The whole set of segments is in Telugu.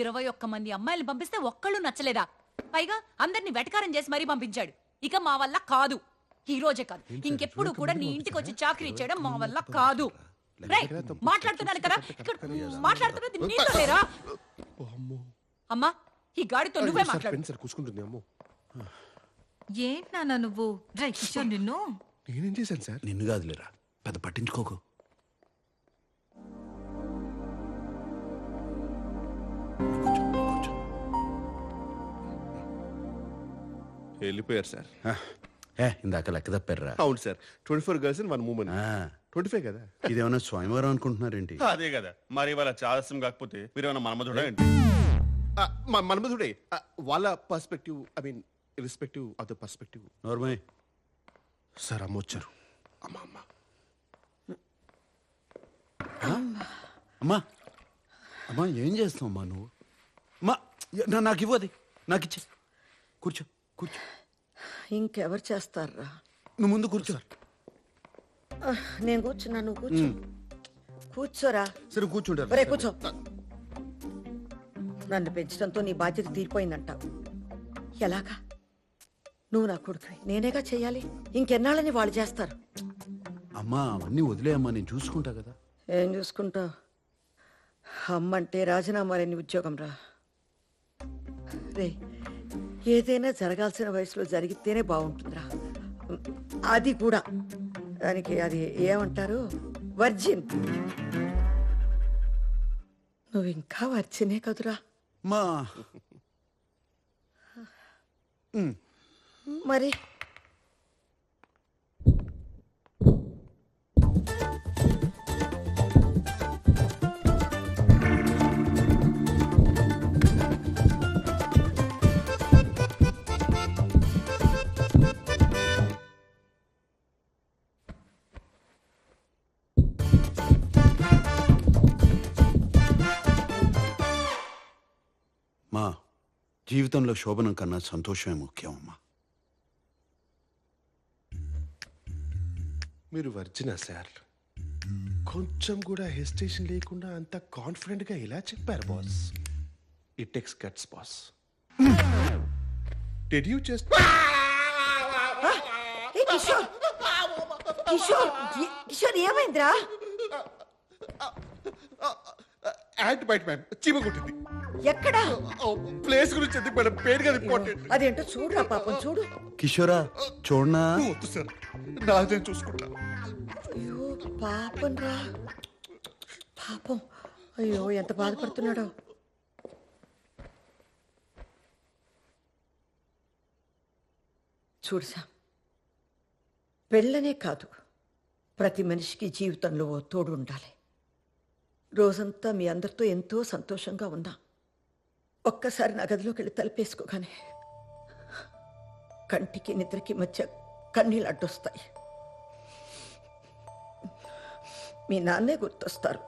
ఇరవై ఒక్క మంది అమ్మాయిలు పంపిస్తే ఒక్కళ్ళు నచ్చలేదా? పైగా అందరిని వెటకారం చేసి మరీ పంపించాడు. ఇక మా వల్ల కాదు. ఈ రోజే కాదు. ఇంకెప్పుడు కూడా నీ ఇంటికి వచ్చి చాకరీ చేయడం మా వల్ల కాదు. రేయ్, మాట్లాడుతున్నాను కదా? ఇక్కడ మాట్లాడుతున్నది నీతో లేరా? అమ్మా. ఈ గాడితో నువ్వే మాట్లాడు. పెన్ సార్ అమ్మో. ఏంటి నాన్న నువ్వు? డ్రై కిషోర్ నిన్ను. నేనేం చేశాను సార్? నిన్ను కాదులేరా పెద్ద పట్టించుకోకు. వెళ్ళిపోయారు సార్. ఏ ఇందాక లెక్క తప్పారా అవును sir. Twenty four girls one moment twenty five కదా? ఇదేమన్నా స్వయంవరం అనుకుంటున్నారేంటి? అదే కదా. మరి వాళ్ళ చాదస్యం కాకపోతే మీరు ఏమైనా మనమధుడా ఏంటి? మన్మధుడే. వాళ్ళ perspective I mean irrespective of the perspective నోర్మయ్. Sir అమ్మ వచ్చారు. అమ్మ అమ్మ. అమ్మా. అమ్మా ఏం చేస్తావు అమ్మా నువ్వు? అమ్మా నాకు ఇవ్వది నాకు ఇచ్చే కూర్చో. కూర్చో. ఇంకెవరు చేస్తారా? నువ్వు ముందు కూర్చో. నేను కూర్చున్నా నువ్వు కూర్చో. కూర్చోరా. సరే కూర్చుంటారు ఒరే కూర్చో. నన్ను పెంచడంతో నీ బాధ్యత తీరిపోయిందంటావు ఎలాగా? నువ్వు నా కొడుకు నేనేగా చెయ్యాలి ఇంకెన్నాళ్ళని వాళ్ళు చేస్తారు? అమ్మా అవన్నీ వదిలేయమ్మా నేను చూసుకుంటా కదా. ఏం చూసుకుంటావు అమ్మంటే రాజీనామా లేని ఉద్యోగం రా రే ఏదైనా జరగాల్సిన వయసులో జరిగితేనే బాగుంటుందిరా. అది కూడా. దానికి అది ఏమంటారు? వర్జిన్. నువ్వు ఇంకా వర్జినే కదురా. మా. మరి జీవితంలో శోభనం కన్నా సంతోషమే ముఖ్యం అమ్మా మీరు వర్జినా సార్ కొంచెం కూడా హెసిటేషన్ లేకుండా అంత కాన్ఫిడెంట్గా ఇలా చెప్పారు boss it takes guts boss dead you just ఏ కిషోర్ కిషోర్ ఏ- కిషోర్ ఏమైందిరా యాంట్ బైట్ మ్యామ్ చీమ కొట్టింది ఎక్కడా? ప్లేస్ గురించి ఎందుకు మేడం? పేరు కదా ఇంపార్టెంట్. అదేంటో చూడురా పాపం చూడు. కిషోరా చూడనా? వద్దు సార్. నాదేం చూసుకుంటా. అయ్యో పాపం రా. పాపం. అయ్యో ఎంత బాధపడుతున్నాడో. చూడుసా పెళ్ళనే కాదు. ప్రతి మనిషికి జీవితంలో ఓ తోడు ఉండాలి. రోజంతా మీ అందరితో ఎంతో సంతోషంగా ఉన్నా ఒక్కసారి నా గదిలోకి వెళ్ళి తలపేసుకోగానే కంటికి నిద్రకి మధ్య కన్నీళ్ళు అడ్డొస్తాయి. మీ నాన్నే గుర్తొస్తారు.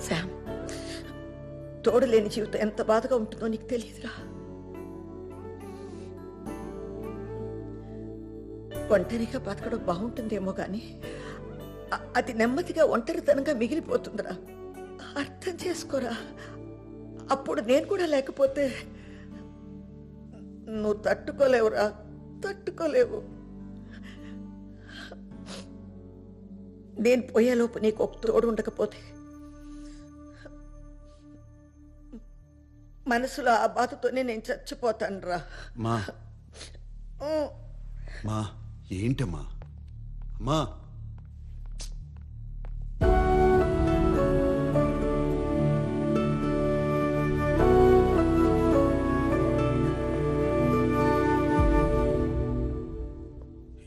శామ్ తోడు లేని జీవితం ఎంత బాధగా ఉంటుందో నీకు తెలియదురా. ఒంటరిగా బతకడం బాగుంటుందేమో కానీ అది నెమ్మదిగా ఒంటరితనంగా మిగిలిపోతుందిరా. అర్థం చేసుకోరా. అప్పుడు నేను కూడా లేకపోతే నువ్వు తట్టుకోలేవురా. తట్టుకోలేవు. నేను పోయేలోపు నీకు ఒక తోడు ఉండకపోతే మనసులో ఆ బాధతోనే నేను చచ్చిపోతాను రా మా ఏంటమ్మా? అమ్మా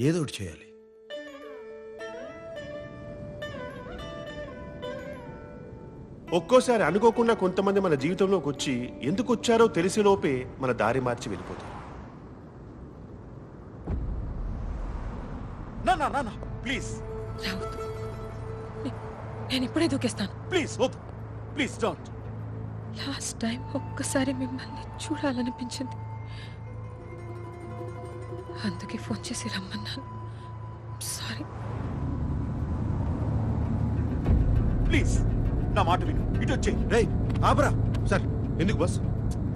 ఏదో ఒకటి చేయాలి. ఒక్కోసారి అనుకోకుండా కొంతమంది మన జీవితంలోకి వచ్చి ఎందుకు వచ్చారో తెలిసేలోపే మన దారి మార్చి వెళ్ళిపోతారు. నా నా నా ప్లీజ్. రావద్దు. నే- నేను ఇప్పుడే దూకేస్తాను. ప్లీజ్ వద్దు. Please don't. లాస్ట్ టైం ఒక్కసారి మిమ్మల్ని చూడాలనిపించింది. అందుకే ఫోన్ చేసి రమ్మన్నాను సారీ. ప్లీజ్ నా మాట విను. ఇటు వచ్చే రేయ్ ఆపరా. సార్ ఎందుకు బస్?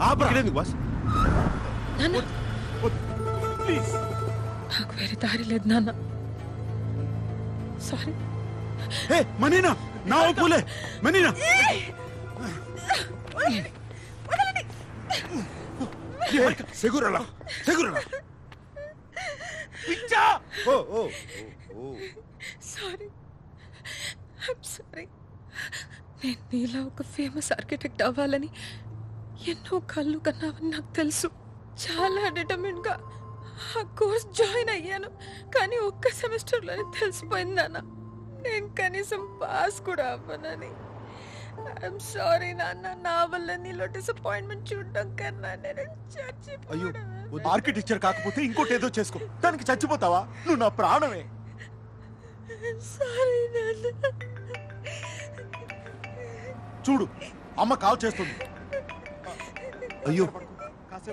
ఆపరా. ఇక్కడ ఎందుకు బస్? నాన్న. ప్లీజ్. నాకు వేరే దారి లేదు నాన్న. సారీ. ఏ మనీనా. నా ఒప్పులే. మనీనా. సెగురలా సెగురలా. సారీ సారీ నేను నీలా ఒక ఫేమస్ ఆర్కిటెక్ట్ అవ్వాలని ఎన్నో కళ్ళు కన్నావని నాకు తెలుసు. చాలా డిటర్మిన్గా ఆ కోర్స్ జాయిన్ అయ్యాను. కానీ ఒక్క సెమిస్టర్లోనే తెలిసిపోయింది నాన్న. నేను కనీసం పాస్ కూడా అవ్వనని. ఐఎమ్ సారీ నాన్న. నా వల్ల నీలో డిసప్పాయింట్మెంట్ చూడడం కన్నా నేను అయ్యో చచ్చిపోవడమే. ఆర్కిటెక్చర్ కాకపోతే ఇంకోటి ఏదో చేసుకో. దానికి చచ్చిపోతావా? నువ్వు నా ప్రాణమే. సారీ నాన్న. చూడు అమ్మ కాల్ చేస్తుంది. అయ్యో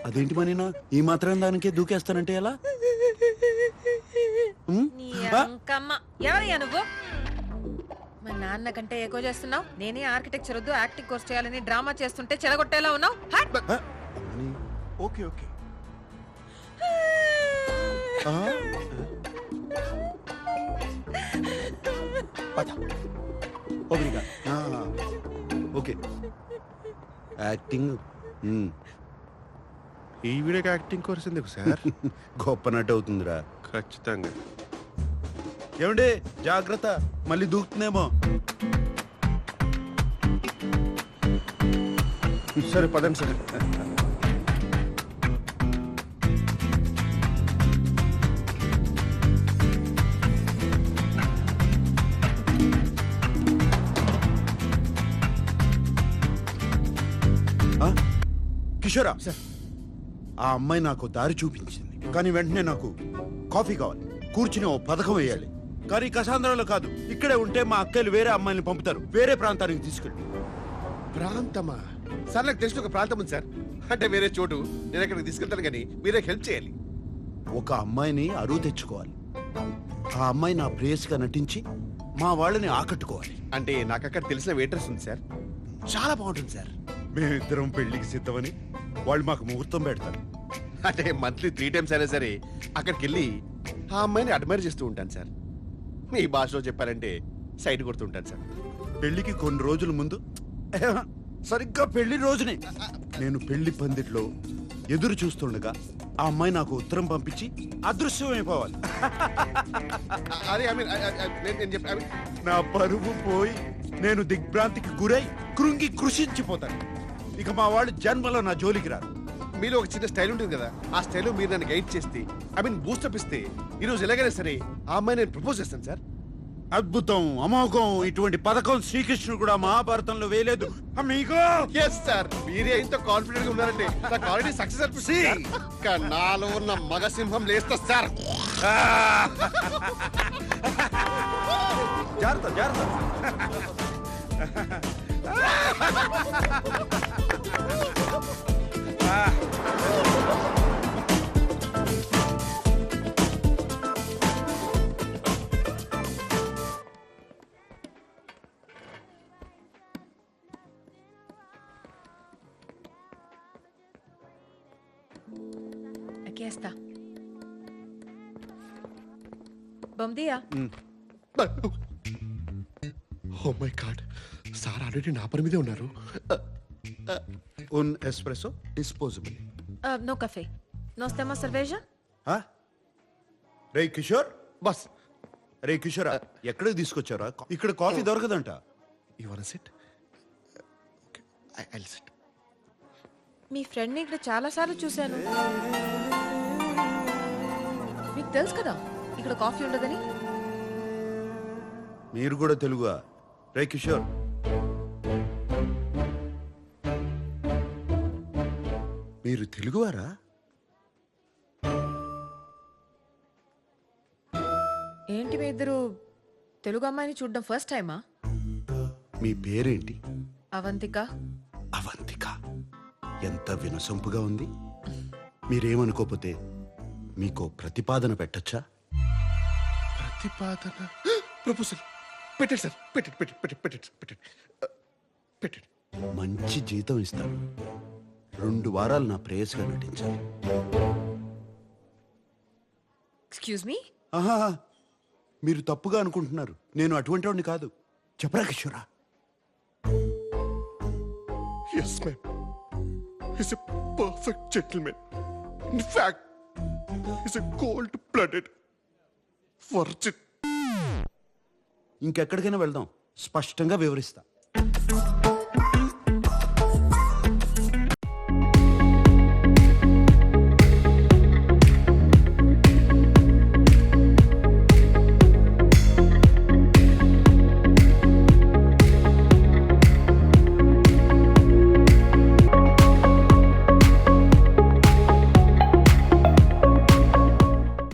అదేంటి మనీనా ఈ మాత్రం దానికే దూకేస్తానంటే ఎలా? ఉమ్? నీ ఆ? అంకమ్మ. ఎవరయ్యా నువ్వు? మా నాన్న కంటే ఎక్కువ చేస్తున్నావు. నేనే ఆర్కిటెక్చర్ వద్దు యాక్టింగ్ కోర్స్ చేయాలని డ్రామా చేస్తుంటే చెడగొట్టేలా ఉన్నావు. హట్! ఓకే ఓకే ఆ? పద. ఓబ్రిగా ఆ. Okay acting um. ఈ వీడియోకి యాక్టింగ్ కోర్స్ ఎందుకు సార్ గొప్ప నటు అవుతుందిరా. ఖచ్చితంగా. ఏమండి? జాగ్రత్త. మళ్ళీ దూకుతుందేమో. సరే పదండి సార్? కిషోరా ఆ అమ్మాయి నాకు దారి చూపించింది. కానీ వెంటనే నాకు కాఫీ కావాలి. కూర్చుని ఓ పథకం వేయాలి. కానీ కసాంధ్రాలో కాదు. ఇక్కడే ఉంటే మా అక్కలు వేరే అమ్మాయిని పంపుతారు. వేరే ప్రాంతానికి తీసుకెళ్ళి. ప్రాంతమా? సార్ నాకు తెలిసిన ఒక ప్రాంతం ఉంది సార్. అంటే వేరే చోటు. నేను అక్కడికి తీసుకెళ్తాను కానీ మీరే హెల్ప్ చేయాలి. ఒక అమ్మాయిని అరువు తెచ్చుకోవాలి. ఆ అమ్మాయి నా ప్రేయస్గా నటించి మా వాళ్ళని ఆకట్టుకోవాలి. అంటే నాకు అక్కడ తెలిసిన వెయిటర్స్ ఉంది సార్. చాలా బాగుంటుంది సార్. మేమిద్దరం పెళ్ళికి సిద్ధమని వాళ్ళు మాకు ముహూర్తం పెడతారు. అంటే మంత్లీ త్రీ టైమ్స్ అయినా సరే అక్కడికి వెళ్ళి ఆ అమ్మాయిని అడ్మైర్ చేస్తూ ఉంటాను సార్. మీ భాషలో చెప్పాలంటే సైడ్ కొడుతూ ఉంటాను సార్. పెళ్ళికి కొన్ని రోజుల ముందు? సరిగ్గా పెళ్ళి రోజునే. నేను పెళ్ళి పందిట్లో ఎదురు చూస్తుండగా ఆ అమ్మాయి నాకు ఉత్తరం పంపించి అదృశ్యమైపోవాలి అదే ఐ మీన్ నేను చెప్పి I mean, నా పరువు పోయి నేను దిగ్భ్రాంతికి గురై కృంగి కృషించిపోతాను. ఇక మా వాళ్ళు జన్మలో నా జోలికి రారు. మీలో ఒక చిన్న స్టైల్ ఉంటుంది కదా ఆ స్టైల్ మీరు నన్ను గైడ్ చేస్తే ఐ మీన్ బూస్టప్ ఇస్తే ఈ రోజు ఎలాగైనా సరే ఆ అమ్మాయి నేను ప్రపోజ్ చేస్తాను సార్. అద్భుతం అమోఘం ఇటువంటి పథకం శ్రీకృష్ణుడు కూడా మహాభారతంలో వేయలేదు. మీకు ఎస్ సార్ మీరే ఇంత కాన్ఫిడెంట్గా ఉన్నారంటే నాకు ఆల్రెడీ సక్సెస్ అనిపిస్తుంది కానీ నాలో ఉన్న మగ సింహం లేస్తా సార్. జాగ్రత్త జాగ్రత్త. está. Bom dia. Oh my god sir already నా పని మీదే ఉన్నారు ఉన్ espresso disposable Uh, no café. Nós temos cerveja? రే కిషోర్ బస్ రే కిషోర్ ఎక్కడికి తీసుకొచ్చారా? ఇక్కడ కాఫీ దొరకదంట. యు సిట్ ఐ సిట్ మీ ఫ్రెండ్ని ఇక్కడ చాలా సార్లు చూశాను. తెలుసు కదా ఇక్కడ కాఫీ ఉండదని. మీరు కూడా తెలుగు రే కిషోర్. మీరు తెలుగువారా? ఏంటి మీ ఇద్దరు తెలుగు అమ్మాయిని చూడడం ఫస్ట్ టైమా మీ పేరేంటి? అవంతిక. అవంతిక. ఎంత వినసొంపుగా ఉంది. మీరేమనుకోపోతే మీకో ప్రతిపాదన పెట్టచ్చా? ప్రతిపాదన? ప్రపోజల్ పెట్టండి సార్ పెట్టండి పెట్టండి పెట్టండి పెట్టండి పెట్టండి. పెట్టండి. మంచి జీతం ఇస్తాను. రెండు వారాలు నా ప్రేయస్గా నటించాలి. ఎక్స్క్యూజ్ మీ ఆహా మీరు తప్పుగా అనుకుంటున్నారు. నేను అటువంటి వాడిని కాదు. చెప్పరా కిషోరా? Yes ma'am is a perfect gentleman in fact is a cold blooded virgin ఇంకెక్కడికైనా వెళ్దాం. స్పష్టంగా వివరిస్తా.